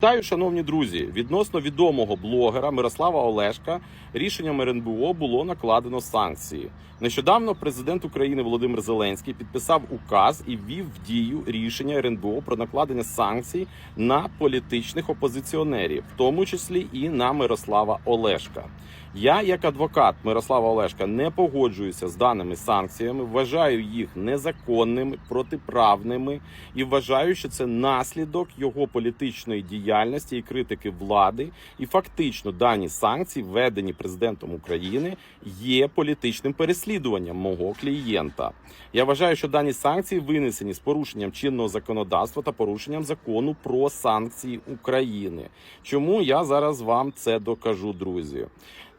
Вітаю, шановні друзі. Відносно відомого блогера Мирослава Олешка рішенням РНБО було накладено санкції. Нещодавно президент України Володимир Зеленський підписав указ і ввів в дію рішення РНБО про накладення санкцій на політичних опозиціонерів, в тому числі і на Мирослава Олешка. Я, як адвокат Мирослава Олешка, не погоджуюся з даними санкціями, вважаю їх незаконними, протиправними і вважаю, що це наслідок його політичної діяльності і критики влади. І фактично дані санкції, введені президентом України, є політичним переслідуванням мого клієнта. Я вважаю, що дані санкції винесені з порушенням чинного законодавства та порушенням закону про санкції України. Чому я зараз вам це докажу, друзі?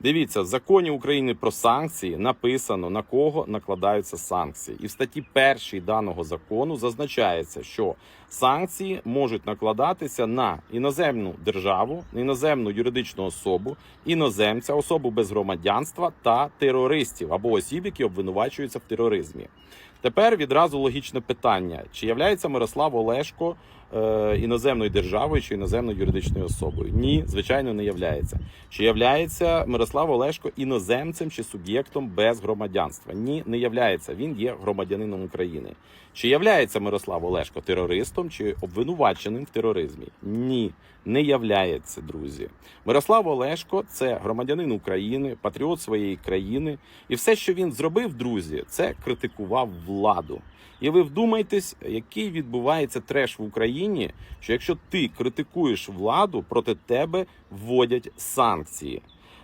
Дивіться, в законі України про санкції написано на кого накладаються санкції, і в статті першій даного закону зазначається, що санкції можуть накладатися на іноземну державу, іноземну юридичну особу, іноземця, особу без громадянства та терористів або осіб, які обвинувачуються в тероризмі. Тепер відразу логічне питання: чи являється Мирослав Олешко е, іноземною державою чи іноземною юридичною особою? Ні, звичайно, не являється. Чи являється Мирослав Олешко іноземцем чи суб'єктом без громадянства? Ні, не являється. Він є громадянином України. Чи являється Мирослав Олешко терористом чи обвинуваченим в тероризмі? Ні, не являється, друзі. Мирослав Олешко це громадянин України, патріот своєї країни, і все, що він зробив, друзі, це критикував. І ви вдумайтесь, який відбувається треш в Україні, що якщо ти критикуєш владу, проти тебе вводять санкції.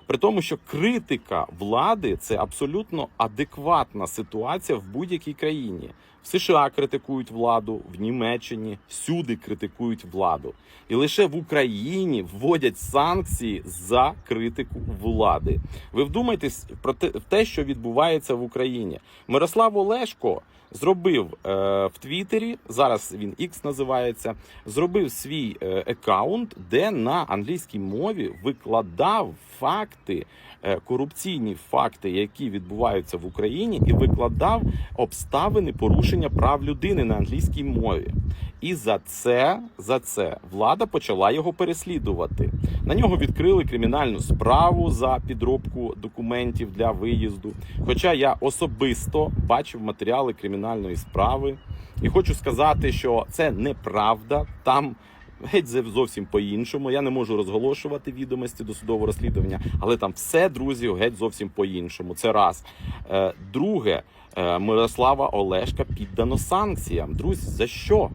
При тому, що критика влади це абсолютно адекватна ситуація в будь-якій країні. В США критикують владу, в Німеччині всюди критикують владу, і лише в Україні вводять санкції за критику влади. Ви вдумайтесь про те, те, що відбувається в Україні. Мирослав Олешко зробив е, в Твіттері, зараз він X називається, зробив свій е, аккаунт, де на англійській мові викладав факти, е, корупційні факти, які відбуваються в Україні, і викладав обставини порушення прав людини на англійській мові. І за це, за це влада почала його переслідувати. На нього відкрили кримінальну справу за підробку документів для виїзду. Хоча я особисто бачив матеріали кримінальної справи, і хочу сказати, що це неправда. Там геть зовсім по-іншому. Я не можу розголошувати відомості до судового розслідування, але там все, друзі, геть зовсім по-іншому. Це раз. Е, Друге, е, Мирослава Олешка піддано санкціям. Друзі, за що?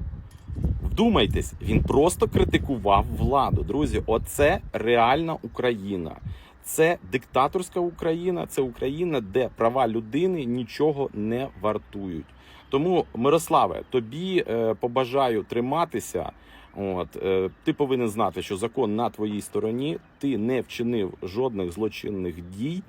Вдумайтесь, він просто критикував владу. Друзі, оце реальна Україна. Це диктаторська Україна, це Україна, де права людини нічого не вартують. Тому, Мирославе, тобі е, побажаю триматися. От е, ти повинен знати, що закон на твоїй стороні, ти не вчинив жодних злочинних дій.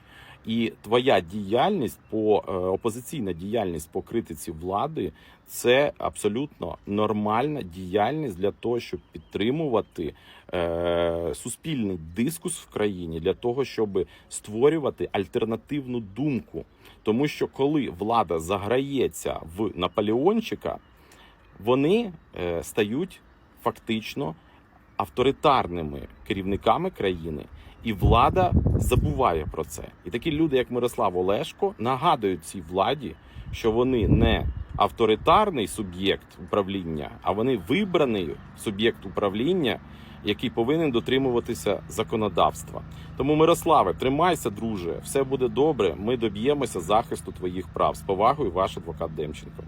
І твоя діяльність по е, опозиційна діяльність по критиці влади це абсолютно нормальна діяльність для того, щоб підтримувати е, суспільний дискус в країні, для того, щоб створювати альтернативну думку. Тому що коли влада заграється в Наполеончика, вони е, стають фактично авторитарними керівниками країни. І влада забуває про це. І такі люди, як Мирослав Олешко, нагадують цій владі, що вони не авторитарний суб'єкт управління, а вони вибраний суб'єкт управління, який повинен дотримуватися законодавства. Тому, Мирославе, тримайся, друже, все буде добре. Ми доб'ємося захисту твоїх прав. З повагою, ваш адвокат Демченко.